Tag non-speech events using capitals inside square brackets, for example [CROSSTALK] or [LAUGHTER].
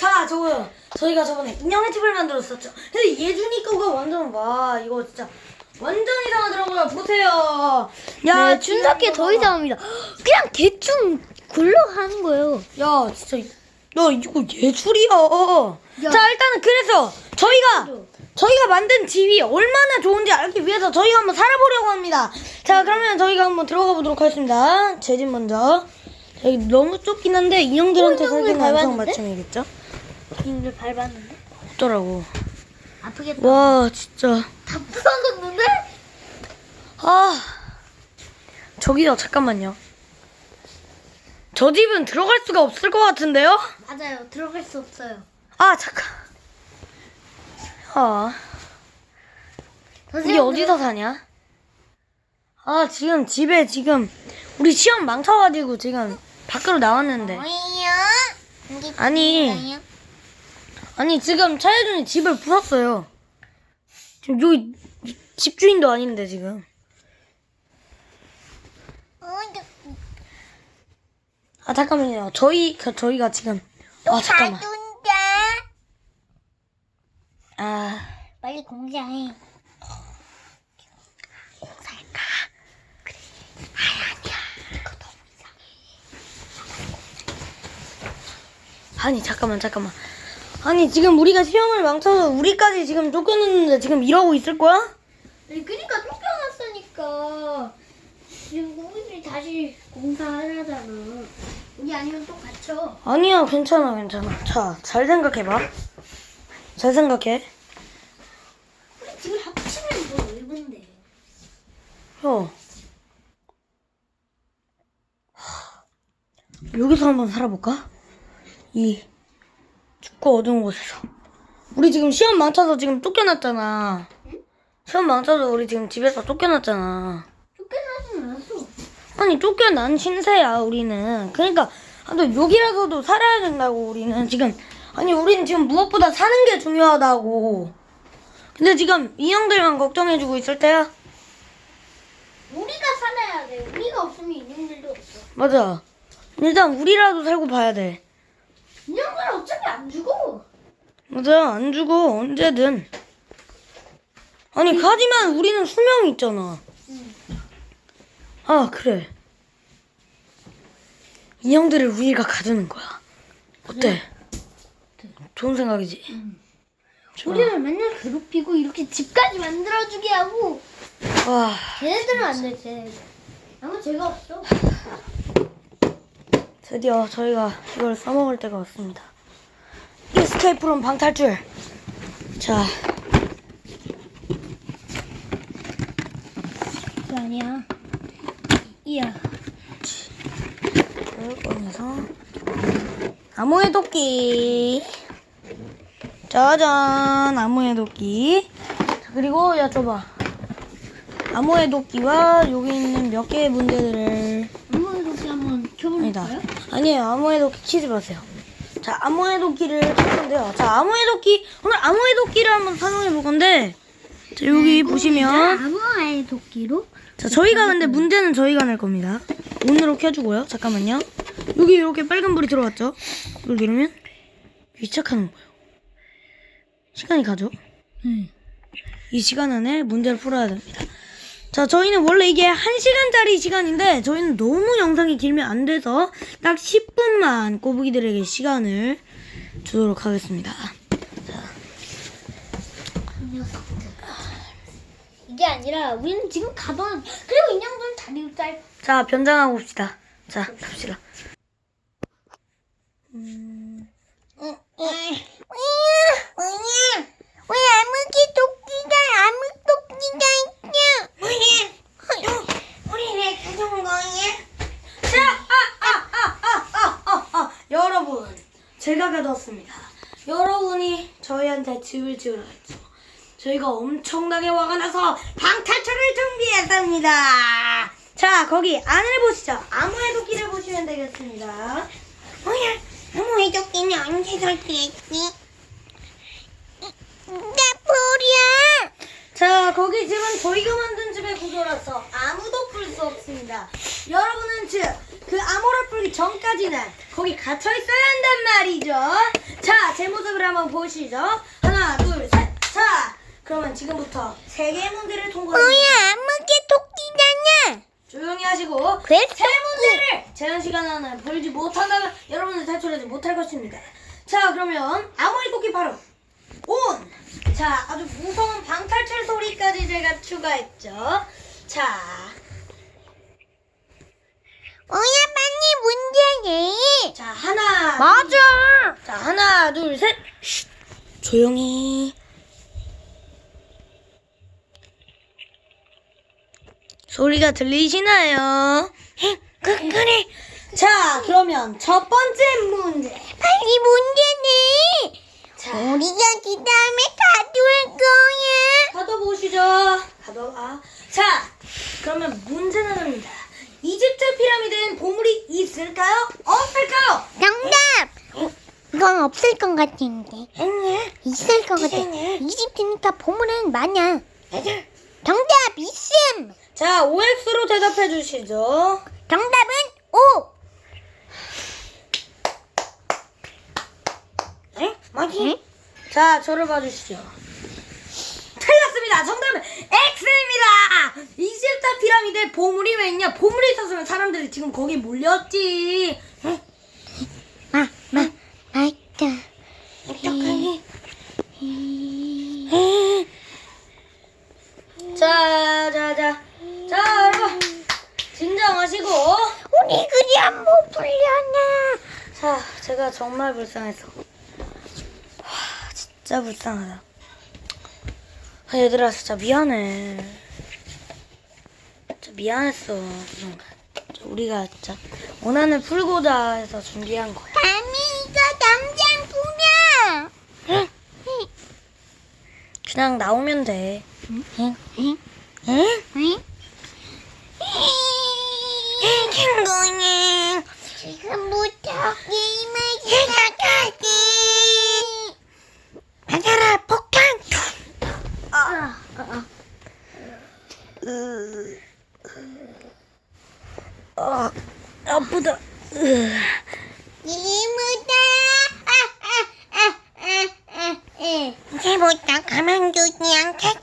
자, 저거 저희가 저번에 인형의 집을 만들었었죠. 근데 예준이 거가 완전 와 이거 진짜 완전 이상하더라고요. 보세요. 야, 네, 준석이 더 이상합니다. 그냥 대충 굴러가는 거예요. 야, 진짜 야 이거 예술이야. 야. 자, 일단은 그래서 저희가 저희가 만든 집이 얼마나 좋은지 알기 위해서 저희가 한번 살아보려고 합니다. 자, 그러면 저희가 한번 들어가 보도록 하겠습니다. 제 집 먼저. 여기 너무 좁긴 한데 인형들한테 어, 인형을 살기는 완성? 맞춤이겠죠? 님들 밟았는데? 없더라고. 아프겠다. 와, 진짜. 다 부서졌는데? 아, 저기요, 잠깐만요. 저 집은 들어갈 수가 없을 것 같은데요? 맞아요. 들어갈 수 없어요. 아, 잠깐. 아, 이게 어디서 사냐? 아, 지금 집에 지금 우리 시험 망쳐가지고 지금 밖으로 나왔는데. 뭐예요? 아니. 아니, 지금 차혜준이 집을 부쉈어요. 지금 여기 집주인도 아닌데, 지금. 아, 잠깐만요. 저희, 그, 저희가 지금. 아, 잠깐만. 아. 빨리 공개해. 아니 잠깐만 잠깐만 아니 지금 우리가 시험을 망쳐서 우리까지 지금 쫓겨났는데 지금 이러고 있을 거야? 아니, 그니까 쫓겨났으니까 지금 우리 다시 공사하잖아. 우리 아니면 또 갇혀. 아니야 괜찮아 괜찮아 자 잘 생각해봐 잘 생각해 우리 집을 합치면 뭐 넓은데. 형 하, 여기서 한번 살아볼까? 이 춥고 어두운 곳에서. 우리 지금 시험 망쳐서 지금 쫓겨났잖아. 시험 망쳐서 우리 지금 집에서 쫓겨났잖아. 쫓겨나진 않았어. 아니 쫓겨난 신세야 우리는. 그러니까 아, 또 여기라서도 살아야 된다고 우리는 지금. 아니 우리는 지금 무엇보다 사는 게 중요하다고. 근데 지금 이 형들만 걱정해주고 있을 때야? 우리가 살아야 돼. 우리가 없으면 인형들도 없어. 맞아. 일단 우리라도 살고 봐야 돼 인형들은 어차피 안 죽어. 맞아 안 죽어 언제든 아니 하지만 우리는 수명이 있잖아 응. 아 그래 인형들을 우리가 가두는 거야 어때? 좋은 생각이지? 좋아. 우리를 맨날 괴롭히고 이렇게 집까지 만들어주게 하고 와 걔네들은 안 돼, 걔네들. 아무 죄가 없어. 드디어 저희가 이걸 써먹을 때가 왔습니다. 이스케이프롬 방탈출. 자, 그거 아니야. 이야. 꺼내서 나무의 도끼. 짜잔, 나무의 도끼. 자, 그리고 야, 줘봐. 나무의 도끼와 여기 있는 몇 개의 문제들을 아니다. 아니에요. 암호의 도끼 치지 마세요. 자, 암호의 도끼를 칠 건데요. 자, 암호의 도끼, 오늘 암호의 도끼를 한번 사용해 볼 건데, 자, 여기 보시면, 아무아의 도끼로 자, 저희가 근데 문제는 저희가 낼 겁니다. 온으로 켜주고요. 잠깐만요. 여기 이렇게 빨간 불이 들어왔죠? 이걸 누르면, 위착하는 거예요. 시간이 가죠? 응. 이 시간 안에 문제를 풀어야 됩니다. 자, 저희는 원래 이게 1시간짜리 시간인데, 저희는 너무 영상이 길면 안 돼서, 딱 10분만 꼬부기들에게 시간을 주도록 하겠습니다. 이게 아니라 우리는 지금 가던 그리고 인형들은 다리도 짧. 자, 변장하고 봅시다. 자, 갑시다. 음, 왜 아무개 도끼가 아무 도끼가 있냐? 우리 왜 가져온 거냐? 자, 아, 아, 아, 아, 아, 아, 아. 여러분, 제가 가져왔습니다. 여러분이 저희한테 집을 지으라 했죠. 저희가 엄청나게 화가 나서 방탈출을 준비했습니다. 자, 거기 안을 보시죠. 암호의 도끼를 보시면 되겠습니다. 뭐야? 아무의 도끼는 언제 설치했지? 나 불이야. 자, 거기 집은 저희가 만든 집의 구조라서 아무도 풀 수 없습니다. 여러분은 즉 그 암호를 풀기 전까지는 거기 갇혀 있어야 한단 말이죠. 자, 제 모습을 한번 보시죠. 하나, 둘, 셋. 자, 그러면 지금부터 세 개의 문제를 통과합니다. 뭐야 아무게 토끼잖아. 조용히 하시고 그래? 세 문제를 제한 시간 안에 보이지 못한다면 여러분들 탈출하지 못할 것입니다. 자, 그러면 암호의 토끼 바로 온. 자, 아주 무서운 방탈출 소리까지 제가 추가했죠. 자, 뭐야 빨리 문제네. 자 하나. 맞아. 자 하나, 둘, 셋. 쉿. 조용히. 소리가 들리시나요? 그, 그래. 자, 그러면 첫 번째 문제. 빨리 문제네. 자, 우리가 그 다음에 가져올 거야. 받아보시죠. 받아봐. 자, 그러면 문제 나갑니다. 이집트 피라미드엔 보물이 있을까요? 없을까요? 정답. 이건 없을 것 같은데. 아니야. 있을 것 같아. 이집트니까 보물은 많아. 맞아. 정답 있음. 자, OX로 대답해 주시죠. 정답은 오. 에? 맞지? 자, 저를 봐주시죠. 틀렸습니다. 정답은 X입니다. 이집트 피라미드에 보물이 왜 있냐? 보물이 있었으면 사람들이 지금 거기 몰렸지. 에? 마, 마, 맞다. 어떡하니? 자, 자, 자. 자, 여러분. 진정하시고. 우리 안못 풀려나. 자, 제가 정말 불쌍해서. 와, 진짜 불쌍하다. 아, 얘들아, 진짜 미안해. 미안했어. 그동안. 우리가 진짜 원한을 풀고자 해서 준비한 거야. 감히 이거 당장 풀려. [LAUGHS] 그냥 나오면 돼. 응? 응? 응? 응? [LAUGHS] 친구님 지금부터 게임을 시작할게 하늘아, 폭탄! 아, 아, 아, 아프다. 으. 이무다 이제부터 가만두지 않겠다